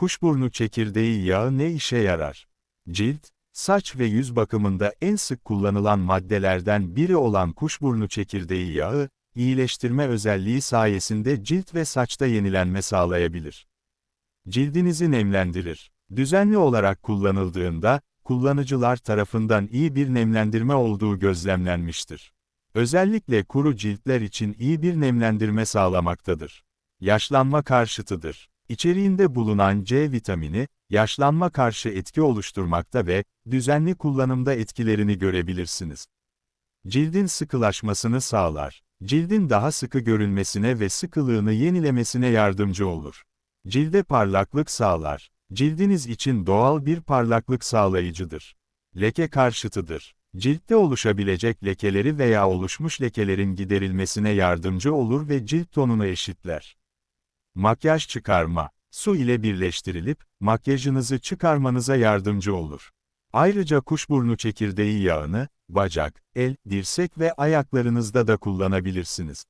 Kuşburnu çekirdeği yağı ne işe yarar? Cilt, saç ve yüz bakımında en sık kullanılan maddelerden biri olan kuşburnu çekirdeği yağı, iyileştirme özelliği sayesinde cilt ve saçta yenilenme sağlayabilir. Cildinizi nemlendirir. Düzenli olarak kullanıldığında, kullanıcılar tarafından iyi bir nemlendirme olduğu gözlemlenmiştir. Özellikle kuru ciltler için iyi bir nemlendirme sağlamaktadır. Yaşlanma karşıtıdır. İçeriğinde bulunan C vitamini, yaşlanma karşı etki oluşturmakta ve düzenli kullanımda etkilerini görebilirsiniz. Cildin sıkılaşmasını sağlar. Cildin daha sıkı görünmesine ve sıkılığını yenilemesine yardımcı olur. Cilde parlaklık sağlar. Cildiniz için doğal bir parlaklık sağlayıcıdır. Leke karşıtıdır. Ciltte oluşabilecek lekeleri veya oluşmuş lekelerin giderilmesine yardımcı olur ve cilt tonunu eşitler. Makyaj çıkarma. Su ile birleştirilip, makyajınızı çıkarmanıza yardımcı olur. Ayrıca kuşburnu çekirdeği yağını, bacak, el, dirsek ve ayaklarınızda da kullanabilirsiniz.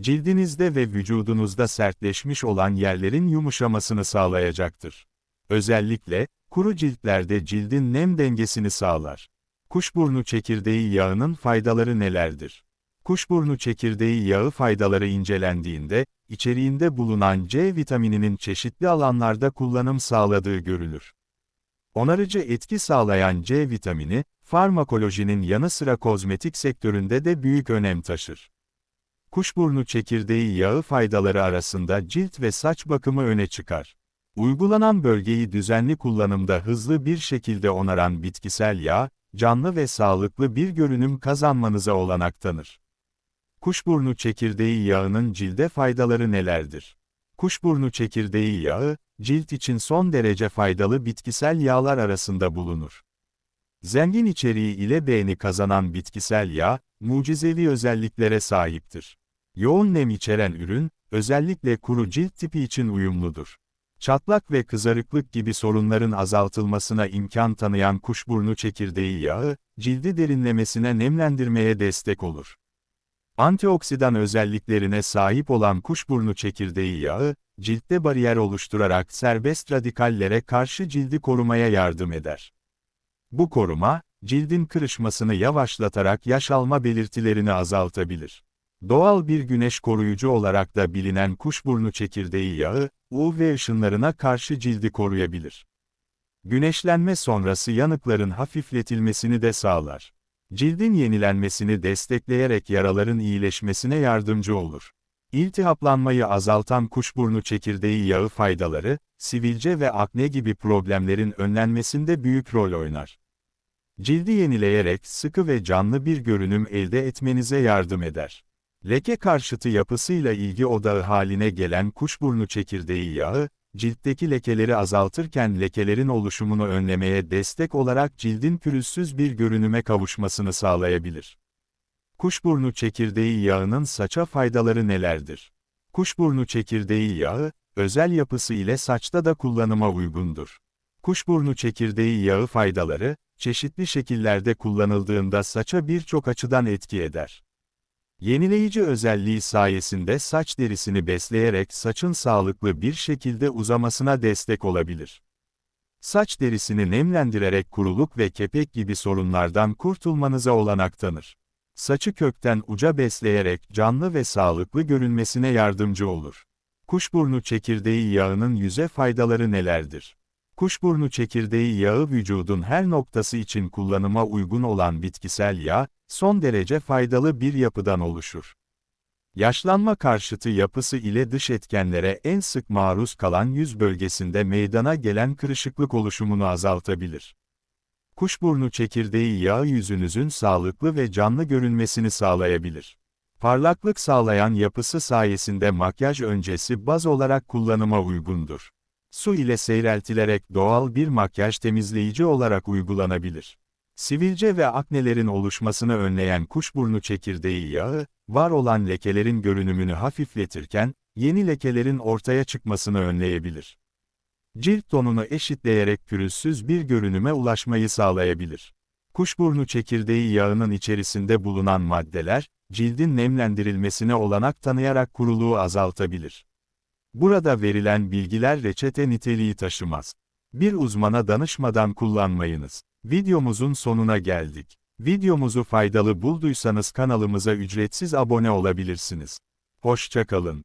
Cildinizde ve vücudunuzda sertleşmiş olan yerlerin yumuşamasını sağlayacaktır. Özellikle, kuru ciltlerde cildin nem dengesini sağlar. Kuşburnu çekirdeği yağının faydaları nelerdir? Kuşburnu çekirdeği yağı faydaları incelendiğinde, içeriğinde bulunan C vitamininin çeşitli alanlarda kullanım sağladığı görülür. Onarıcı etki sağlayan C vitamini, farmakolojinin yanı sıra kozmetik sektöründe de büyük önem taşır. Kuşburnu çekirdeği yağı faydaları arasında cilt ve saç bakımı öne çıkar. Uygulanan bölgeyi düzenli kullanımda hızlı bir şekilde onaran bitkisel yağ, canlı ve sağlıklı bir görünüm kazanmanıza olanak tanır. Kuşburnu çekirdeği yağının cilde faydaları nelerdir? Kuşburnu çekirdeği yağı, cilt için son derece faydalı bitkisel yağlar arasında bulunur. Zengin içeriği ile beğeni kazanan bitkisel yağ, mucizevi özelliklere sahiptir. Yoğun nem içeren ürün, özellikle kuru cilt tipi için uyumludur. Çatlak ve kızarıklık gibi sorunların azaltılmasına imkan tanıyan kuşburnu çekirdeği yağı, cildi derinlemesine nemlendirmeye destek olur. Antioksidan özelliklerine sahip olan kuşburnu çekirdeği yağı, ciltte bariyer oluşturarak serbest radikallere karşı cildi korumaya yardım eder. Bu koruma, cildin kırışmasını yavaşlatarak yaş alma belirtilerini azaltabilir. Doğal bir güneş koruyucu olarak da bilinen kuşburnu çekirdeği yağı, UV ışınlarına karşı cildi koruyabilir. Güneşlenme sonrası yanıkların hafifletilmesini de sağlar. Cildin yenilenmesini destekleyerek yaraların iyileşmesine yardımcı olur. İltihaplanmayı azaltan kuşburnu çekirdeği yağı faydaları, sivilce ve akne gibi problemlerin önlenmesinde büyük rol oynar. Cildi yenileyerek sıkı ve canlı bir görünüm elde etmenize yardım eder. Leke karşıtı yapısıyla ilgi odağı haline gelen kuşburnu çekirdeği yağı, ciltteki lekeleri azaltırken lekelerin oluşumunu önlemeye destek olarak cildin pürüzsüz bir görünüme kavuşmasını sağlayabilir. Kuşburnu çekirdeği yağının saça faydaları nelerdir? Kuşburnu çekirdeği yağı, özel yapısı ile saçta da kullanıma uygundur. Kuşburnu çekirdeği yağı faydaları, çeşitli şekillerde kullanıldığında saça birçok açıdan etki eder. Yenileyici özelliği sayesinde saç derisini besleyerek saçın sağlıklı bir şekilde uzamasına destek olabilir. Saç derisini nemlendirerek kuruluk ve kepek gibi sorunlardan kurtulmanıza olanak tanır. Saçı kökten uca besleyerek canlı ve sağlıklı görünmesine yardımcı olur. Kuşburnu çekirdeği yağının yüze faydaları nelerdir? Kuşburnu çekirdeği yağı vücudun her noktası için kullanıma uygun olan bitkisel yağ, son derece faydalı bir yapıdan oluşur. Yaşlanma karşıtı yapısı ile dış etkenlere en sık maruz kalan yüz bölgesinde meydana gelen kırışıklık oluşumunu azaltabilir. Kuşburnu çekirdeği yağı yüzünüzün sağlıklı ve canlı görünmesini sağlayabilir. Parlaklık sağlayan yapısı sayesinde makyaj öncesi baz olarak kullanıma uygundur. Su ile seyreltilerek doğal bir makyaj temizleyici olarak uygulanabilir. Sivilce ve aknelerin oluşmasını önleyen kuşburnu çekirdeği yağı, var olan lekelerin görünümünü hafifletirken, yeni lekelerin ortaya çıkmasını önleyebilir. Cilt tonunu eşitleyerek pürüzsüz bir görünüme ulaşmayı sağlayabilir. Kuşburnu çekirdeği yağının içerisinde bulunan maddeler, cildin nemlendirilmesine olanak tanıyarak kuruluğu azaltabilir. Burada verilen bilgiler reçete niteliği taşımaz. Bir uzmana danışmadan kullanmayınız. Videomuzun sonuna geldik. Videomuzu faydalı bulduysanız kanalımıza ücretsiz abone olabilirsiniz. Hoşçakalın.